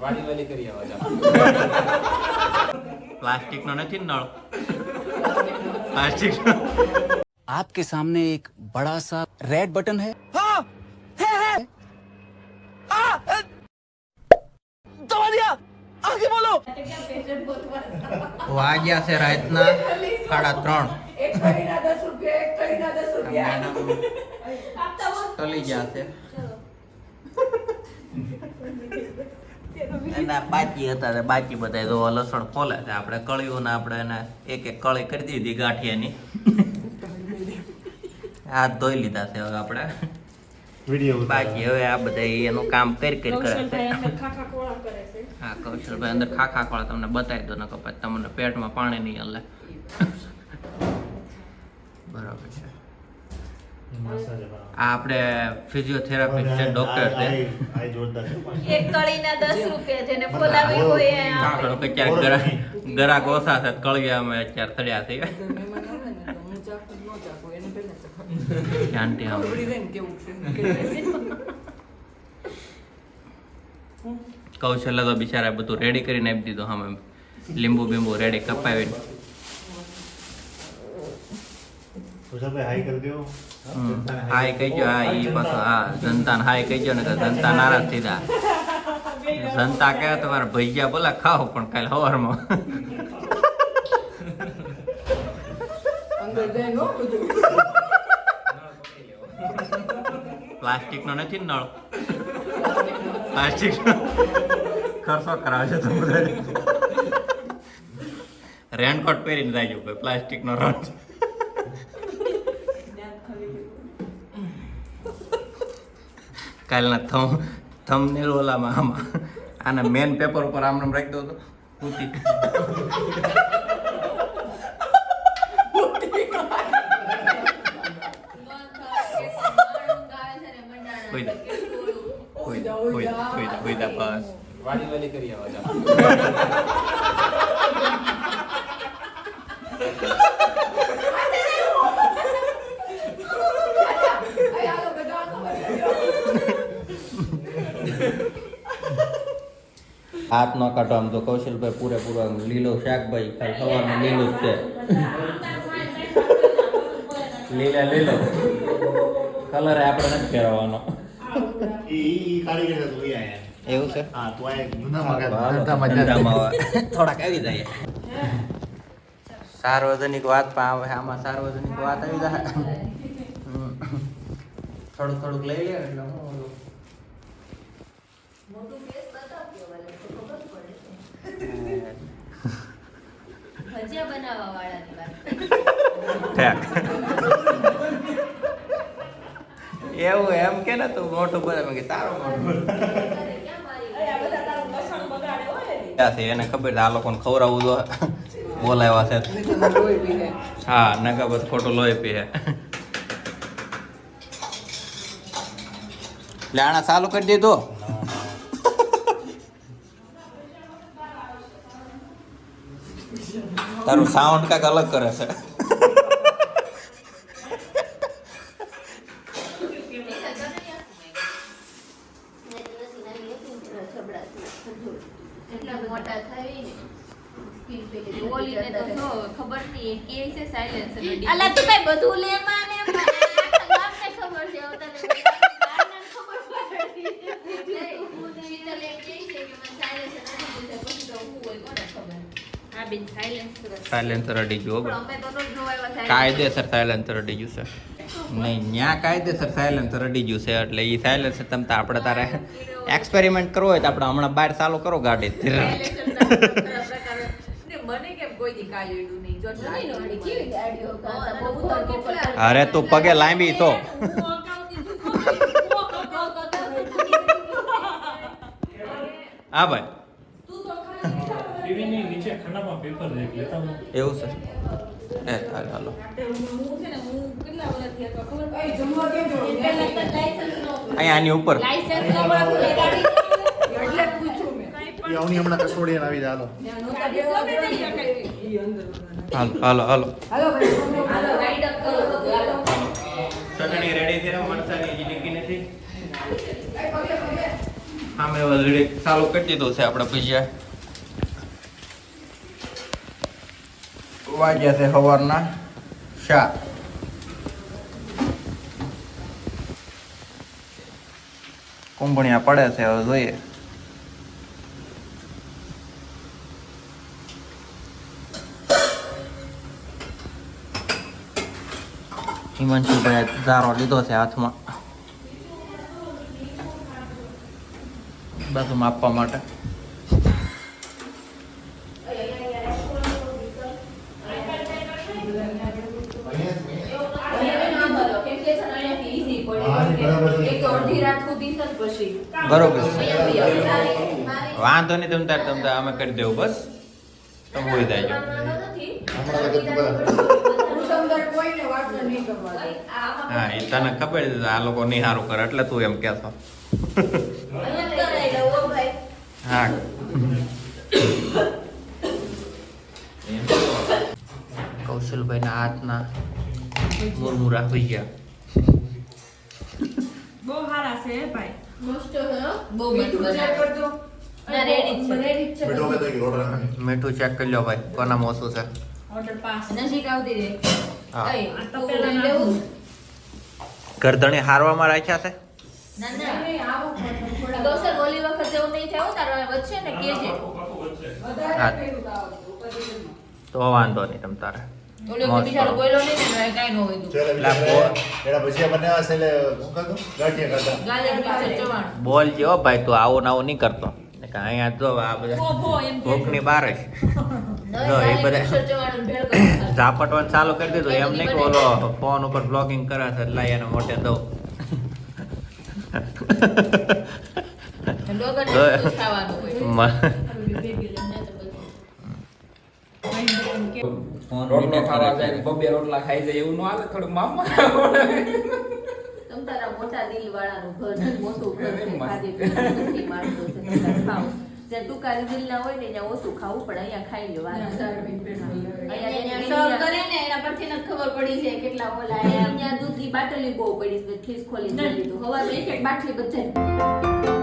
વાલી વાલી કરી આવા પ્લાસ્ટિક નો નથી ને નળ પ્લાસ્ટિક आपके सामने एक बड़ा सा रेड बटन है વાગ્યા છે રાતના સાડા ત્રણ એક કઢીના દસ રૂપિયા એક કઢીના દસ રૂપિયા મેડમ ટલી ગયા છે એના બાકી હતા તે બાકી બધા જો લસણ ફોલે છે. આપણે કળીઓ ને આપણે એને એક એક કળી કરી દીધી ગાંઠિયાની. હાથ ધોઈ લીધા છે હવે આપણે. બાકી હવે આ બધા એનું કામ કરી કરી કરે છે. હા કૌશલભાઈ અંદર ખાખા ખોળા તમને બતાવી દો ને કપાત તમને પેટમાં પાણી નહીં હલે. બરાબર છે. આપણે ફિઝિયોથેરાપિસ્ટ છે ડોક્ટર છે. એક કળીના 10 રૂપિયા જેને બોલાવી હોય. કાકડો કે ક્યાંક ગરા ગરાક ઓછા છે કળિયામાં અત્યારે થડ્યા છે હું શાંતિ કૌશલ્ય તો બિચારા બધું રેડી કરીને આપી દીધું મેમ લીંબુ બીંબુ રેડી કપાવીને કુશલભાઈ હાઈ કરી દો હમ. હાય કહીજો હા એ પાછો હા જનતાને હાય કહીજો ને કે જનતા નારાજ થઈ જાય જનતા કહે તમારે ભૈયા બોલા ખાઓ પણ કાલે સવારમાં પ્લાસ્ટિક નો નથી નળ? પ્લાસ્ટિક ખર્ચો કરાવે છે તો બધા રેનકોટ પહેરીને જાય છે પ્લાસ્ટિક નો રંગ કાલના થમ થંબનેલ ઓલામાં આમાં. આના મેન પેપર ઉપર આમ નામ રાખી દો તો વાલી વાલી કરી આવા અરે હાલો બધા ખબર હાથ ન કાઢો આમ તો કૌશલભાઈ પૂરેપૂરો લીલો શાકભાઈ ખાલી સવારનું લીલું જ છે. લીલા લીલો. કલર આપણે નથી ફેરવવાનો. એવું છે. થોડાક આવી જાય. સાર્વજનિક વાત પણ આવે આમાં સાર્વજનિક વાત આવી જાય. થોડુંક થોડુંક લઈ લે એટલે હું મોટું ભજીયા બનાવવા વાળાની વાત એવું એમ કે ને તું મોટું મોટું બધા તારું ત્યાંથી એને ખબર છે આ લોકોને ખવડાવવું તો બોલાવ્યા છે. હા નકા બધ ખોટું લોહી પીએ લે. આણા ચાલુ કરી દીધો. તારું સાઉન્ડ કાંઈક અલગ કરે છે. એટલા મોટા થાય તો ખબર નહીં એ કે છે સાયલેન્સ અલા તું કઈ બધું લેવા માને આખા ગામને ખબર છે હવે તને બહારનાને ખબર પડે શીતલ એમ કહે છે કે મને સાયલેન્સર નથી દીધા પછી તો હું હોય કોને ખબર હા બેન સાયલેન્સર અડી ગયો કાયદેસર સાયલેન્સર અડી ગયું છે નહીં ત્યાં કાયદેસર સાયલેન્સર અડી ગયું છે એટલે એ સાયલેન્સર તમ તો આપણે તારે એક્સપેરિમેન્ટ કરવો હોય તો આપણે હમણાં બહાર ચાલુ કરો ગાડી મને કેમ કોઈ દી કાંઈ એડું નહીં જો કેવી ગાડીઓ કાં બહુ કેટલા અરે તું પગે લાંબી તો હા ભાઈ ટીવીની નીચે ખાનામાં પેપર દેખ લેતા હું. એવું છે? એ હાલો હાલો? અહીંયા આની ઉપર. હાલો હાલો હાલો હાલો હાલો ભાઈ હાલો. રાઈડ અપ કરો બધું હાલો. ચટણી રેડી છે મરચાની જિંદગી નથી. સામે ઓલરેડી ચાલુ કરી દીધું છે આપણે ભજીયા. વાગ્યા છે સવારના શાક કુંભણિયા પડે છે, હવે જોઈએ. હિમાંશુભાઈ ઝારો લીધો છે હાથમાં. બધું માપવા માટે કેમ કે છે ને અહીંયાથી easy પડે. હા, એ બરાબર છે. એક અડધી રાત સુધી છે પછી. બરોબર વાંધો નહીં તમ તાર તમ અમે કરી દેવું બસ. તમે હોય જાય હા એ તને ખબર છે આ લોકો નિહારું કરે એટલે તું એમ કહેતો હો. ભાઈ. હા કૌશલભાઈના હાથના મુરમુરા હોઈ ગયા. છે હે. ભાઈ બહુ મીઠું ચેક કરી લો ભાઈ કોના મોસું છે. ઓર્ડર પાસ નજીક આવતી રે હા. આ તો તું પેલા લેવું? ગરદણી હારવામાં રાખ્યા છે? ના, ના. નહીં, આવો થોડા કૌશલ, ઓલી વખત જેવું નહીં થયું તારે વચ્ચે ને કેજે તો વાંધો નહીં તમ તારે. બોલ જેવો ભાઈ તું આવું ને આવું નહીં કરતો ને અહીંયા જો આ બધા ભો, ભો ભૂખની બાર જ જો, એ બધા-. ઝાપટવાનું ચાલુ કરી દીધું એમ નહીં કે ઓલો ફોન ઉપર બ્લોગિંગ કરે છે એટલે એને મોટે દઉં ખાવાનું હોય. મ- રોટલો ખાવા જાય ને બબે રોટલા ખાઈ જાય એવું ન આવે થોડું મામા તમ મોટા દિલ વાળાનું ઘર મોટું ઘર ખાધી પીધી છે ખાવ જ્યાં ટૂંકા ના હોય ને ત્યાં ઓછું ખાવું પણ અહીંયા ખાઈ લેવાનું અહીંયા સર્વ કરે ને એના પરથી ખબર પડી છે કેટલા ઓલા અહીંયા દૂધની બાટલી બહુ પડી છે ખીસ ખોલી લીધું. હવા એક એક બાટલી બધે